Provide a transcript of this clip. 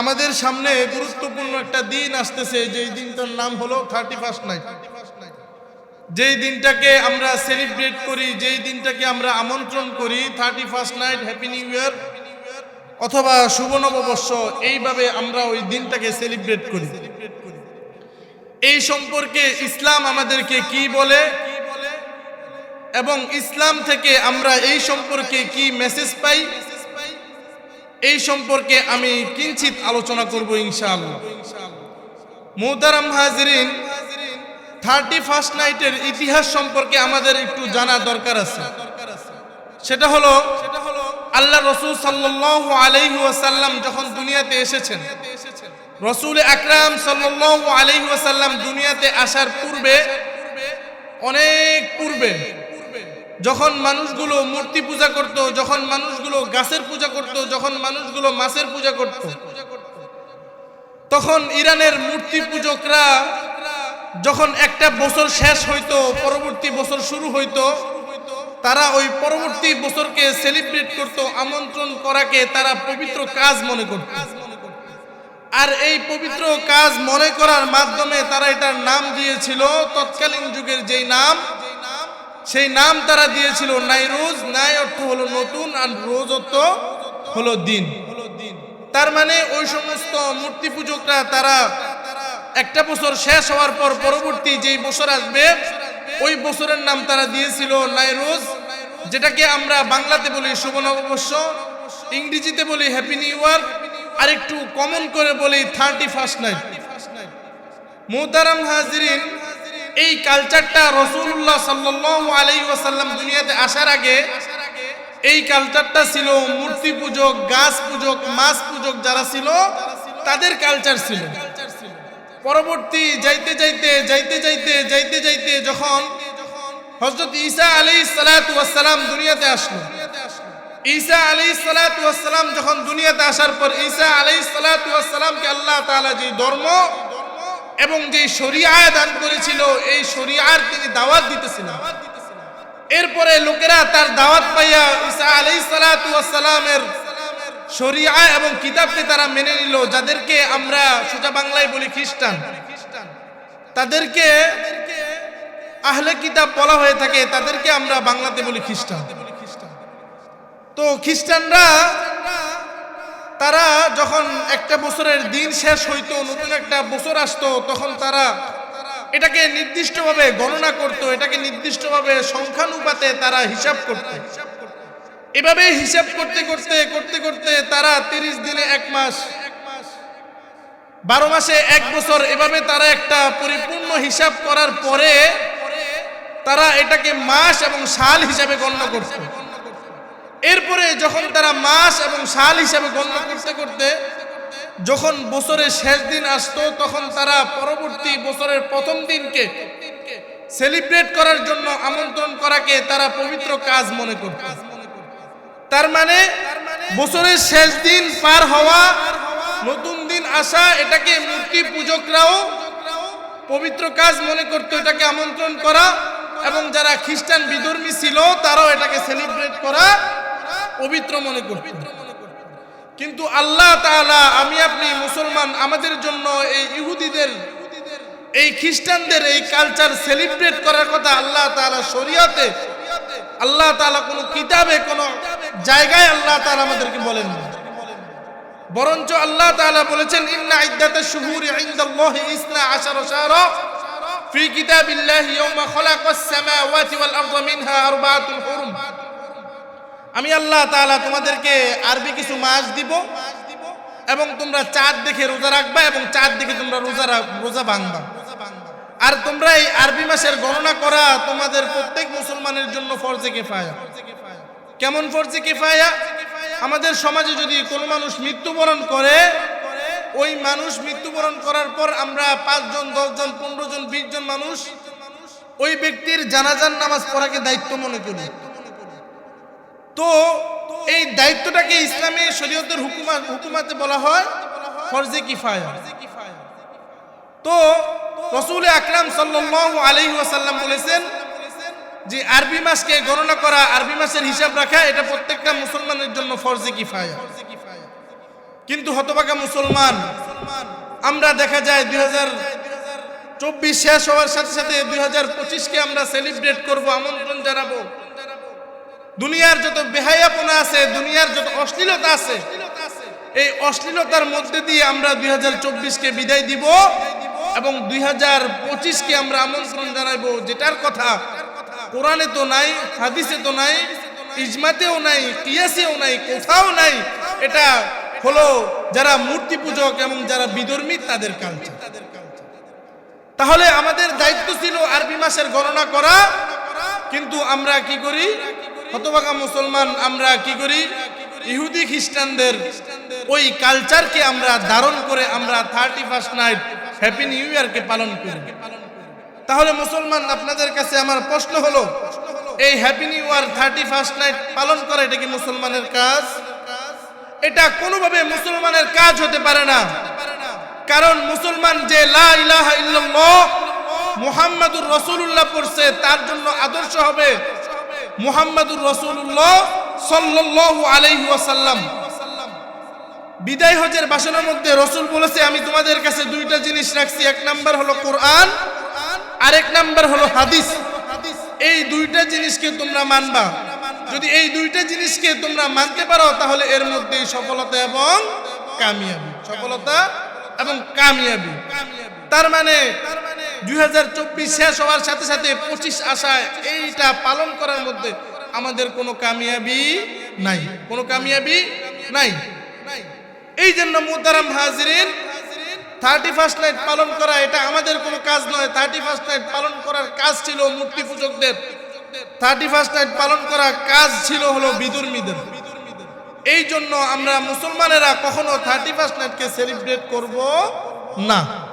আমাদের সামনে গুরুত্বপূর্ণ একটা দিন আসতেছে, যেই দিনটার নাম হলো থার্টি ফার্স্ট নাইট যেই দিনটাকে আমরা সেলিব্রেট করি, যেই দিনটাকে আমরা আমন্ত্রণ করি thirty first night happy new year অথবা শুভ নববর্ষ, এইভাবে আমরা ওই দিনটাকে সেলিব্রেট করি। এই সম্পর্কে ইসলাম আমাদেরকে কি বলে? এবং ইসলাম থেকে আমরা এই সম্পর্কে কি মেসেজ পাই? এই সম্পর্কে আমি কিঞ্চিত আলোচনা করব ইনশাআল্লাহ। মোহতারাম হাজরিন থার্টি ফার্স্ট নাইটের ইতিহাস সম্পর্কে আমাদের একটু জানা দরকার আছে। সেটা হলো, আল্লাহ রসুল সাল্লাহ ওয়াসাল্লাম যখন দুনিয়াতে এসেছেন, রসুল আকরাম সাল্লাহ ওয়াসাল্লাম দুনিয়াতে আসার পূর্বে, অনেক পূর্বে, যখন মানুষগুলো মূর্তি পূজা করত, যখন মানুষগুলো গাছের পূজা করত, যখন মানুষগুলো মাছের পূজা করত, তখন ইরানের মূর্তি পূজকরা যখন একটা বছর শেষ হইতো, পরবর্তী বছর শুরু হইতো, তারা ওই পরবর্তী বছরকে সেলিব্রেট করত, আমন্ত্রণ করাকে তারা পবিত্র কাজ মনে করত। আর এই পবিত্র কাজ মনে করার মাধ্যমে তারা এটার নাম দিয়েছিল, তৎকালীন যুগের যেই নাম, সেই নাম তারা দিয়েছিল, নাইরোজ নাই অর্থ হলো নতুন আর রোজ অর্থ হলো দিন। তার মানে ওই সমস্ত মূর্তি পূজকরা, তারা একটা বছর শেষ হওয়ার পর পরবর্তী যেই বছর আসবে, ওই বছরের নাম তারা দিয়েছিল নাইরোজ যেটাকে আমরা বাংলাতে বলি শুভ নববর্ষ, ইংরেজিতে বলি হ্যাপি নিউ ইয়ার, আর একটু কমন করে বলি থার্টি ফার্স্ট নাইট। মোহতারাম হাজিরিন, এই কালচারটা রসুল্লাহ সাল্লাহ আলাই ওয়াসাল্লাম দুনিয়াতে আসার আগে এই কালচারটা ছিল মূর্তি পূজক, গাছ পূজক, মাছ পূজক যারা ছিল, তাদের কালচার ছিল। পরবর্তী যাইতে যাইতে যাইতে যাইতে যাইতে যাইতে যখন হজরত ঈসা আলী সালাতাম দুনিয়াতে আসলো। ঈসা আলী সালাতাম যখন দুনিয়াতে আসার পর ঈসা আলী সালাতামকে আল্লাহ তালা যে ধর্ম এবং যে শরিয়া দান করেছিল, এই শরিয়ার তিনি দাওয়াত দিতেছিলেন। এরপরে লোকেরা তার দাওয়াত পাইয়া ঈসা আলাই সালাতামের শরিয়া এবং কিতাবকে তারা মেনে নিল, যাদেরকে আমরা সোজা বাংলায় বলি খ্রিস্টান। তাদেরকে আহলে কিতাব বলা হয়ে থাকে, তাদেরকে আমরা বাংলাতে বলি খ্রিস্টান। তো খ্রিস্টানরা, তারা যখন একটা বছরের দিন শেষ হইতো, নতুন একটা বছর আসতো, তখন তারা এটাকে নির্দিষ্টভাবে গণনা করত, এটাকে নির্দিষ্টভাবে সংখ্যানুপাতে তারা হিসাব করত। এভাবে হিসাব করতে করতে করতে করতে তারা তিরিশ দিনে এক মাস, বারো মাসে এক বছর এভাবে তারা একটা পরিপূর্ণ হিসাব করার পরে তারা এটাকে মাস এবং সাল হিসাবে গণ্য করত। এরপরে যখন তারা মাস এবং সাল হিসাবে গণ্য করতে করতে যখন বছরের শেষ দিন আসতো, তখন তারা পরবর্তী বছরের প্রথম দিনকে সেলিব্রেট করার জন্য আমন্ত্রণ করাকে তারা পবিত্র কাজ মনে করত। তার মানে বছরের শেষ দিন পার হওয়া, নতুন দিন আসা, এটাকে মূর্তি পূজকরাও পবিত্র কাজ মনে করতো, এটাকে আমন্ত্রণ করা এবং যারা খ্রিস্টান বিধর্মী ছিল, তারাও এটাকে সেলিব্রেট করা পবিত্র মনে করত। কিন্তু আল্লাহ তাআলা, আমি আপনি মুসলমান, আমাদের জন্য এই ইহুদিদের, এই খ্রিস্টানদের এই কালচার সেলিব্রেট করার কথা আল্লাহ তাআলা শরীয়তে, আল্লাহ তাআলা কোনো কিতাবে, কোনো জায়গায় আল্লাহ তাআলা আমাদেরকে বলেন বরঞ্চ আল্লাহ তাআলা বলেছেন, ইন্না ইদ্দাতাশ শুহুরি ইনদাল্লাহি ইসনা আশারা শাহরা কিতাবিল্লাহি ইয়াওমা খালাকাস সামাওয়াতি ওয়াল আরদা মিনহা আরবাআতুল হুরুম। আমি আল্লাহ তাআলা তোমাদেরকে আরবি কিছু মাস দিব এবং তোমরা চাঁদ দেখে রোজা রাখবা এবং চাঁদ দেখে তোমরা রোজা রোজা ভাঙবা আর তোমরা এই আরবি মাসের গণনা করা তোমাদের প্রত্যেক মুসলমানের জন্য ফরজে কেফায়া। কেমন ফরজে কেফায়া? আমাদের সমাজে যদি কোনো মানুষ মৃত্যুবরণ করে, ওই মানুষ মৃত্যুবরণ করার পর আমরা পাঁচজন, দশজন, পনেরো জন, বিশ জন মানুষ, ওই ব্যক্তির জানাজান নামাজ পড়াকে দায়িত্ব মনে করি। তো এই দায়িত্বটাকে ইসলামী শরীয়তের হুকুমা হুকুমাতে বলা হয় ফরজে কিফায়া। তো রসুল আকরাম সাল্লাল্লাহু আলাইহি ওয়াসাল্লাম বলেছেন যে আরবি মাসকে গণনা করা, আরবি মাসের হিসাব রাখা, এটা প্রত্যেকটা মুসলমানের জন্য ফরজে কিফায়া। কিন্তু হতবাকা মুসলমান, আমরা দেখা যায় দুই চব্বিশ শেষ হওয়ার সাথে সাথে দুই হাজার পঁচিশকে আমরা সেলিব্রেট করব, আমন্ত্রণ জানাব। দুনিয়ার যত বেহায়াপনা আছে, দুনিয়ার যত অশ্লীলতা আছে, এই অশ্লীলতার মধ্যে দিয়ে আমরা দুই চব্বিশকে বিদায় দিব এবং দুই পঁচিশকে আমরা আমন্ত্রণ জানাইবো, যেটার কথা কোরআনে তো নাই, হাদিসে তো নাই, ইজমাতেও নাই, কিয়াসেও নাই, কোথাও নাই। এটা হলো যারা মূর্তি পূজক এবং যারা বিধর্মী, তাদের কালচার তাহলে আমাদের দায়িত্ব ছিল আরবি মাসের গণনা করা, কিন্তু আমরা কি করি? হতভাগা মুসলমান আমরা কি করি? ইহুদি খ্রিস্টানদের ওই কালচারকে আমরা ধারণ করে আমরা thirty first night happy new ইয়ারকে পালন করি। তাহলে মুসলমান, আপনাদের কাছে আমার প্রশ্ন হলো, এই happy new year thirty first night পালন করা এটা কি মুসলমানের কাজ? এটা কোনোভাবে মুসলমানের কাজ হতে পারে না। কারণ মুসলমান যে লা ইলাহা ইল্লাল্লাহ মুহাম্মাদুর রাসূলুল্লাহ পড়ছে, তার জন্য আদর্শ হবে মুহাম্মাদুর রাসূলুল্লাহ সাল্লাল্লাহু আলাইহি ওয়াসাল্লাম। বিদায় হজের ভাষণের মধ্যে রসুল বলেছে, আমি তোমাদের কাছে দুইটা জিনিস রাখছি। এক নাম্বার হলো কোরআন, আরেক নাম্বার হলো হাদিস। এই দুইটা জিনিসকে তোমরা মানবা। যদি এই দুইটা জিনিসকে তোমরা মানতে পারো, তাহলে এর মধ্যে সফলতা এবং কামিয়াবি। সফলতা এবং কামিয়াবি। তার মানে দুই হাজার চব্বিশ শেষ হওয়ার সাথে সাথে পঁচিশ আশায় এইটা পালন করার মধ্যে আমাদের কোনো কামিয়াবি নাই। কোনো কামিয়াবি নাই। এই জন্য মুদারাম হাজিরিন থার্টি ফার্স্ট নাইট পালন করা এটা আমাদের কোনো কাজ নয়। থার্টি ফার্স্ট নাইট পালন করার কাজ ছিল মূর্তি পূজকদের। থার্টি ফার্স্ট নাইট পালন করা কাজ ছিল হলো বিদুর্মীদের এই জন্য আমরা মুসলমানেরা কখনো থার্টি ফার্স্ট নাইটকে সেলিব্রেট করব না।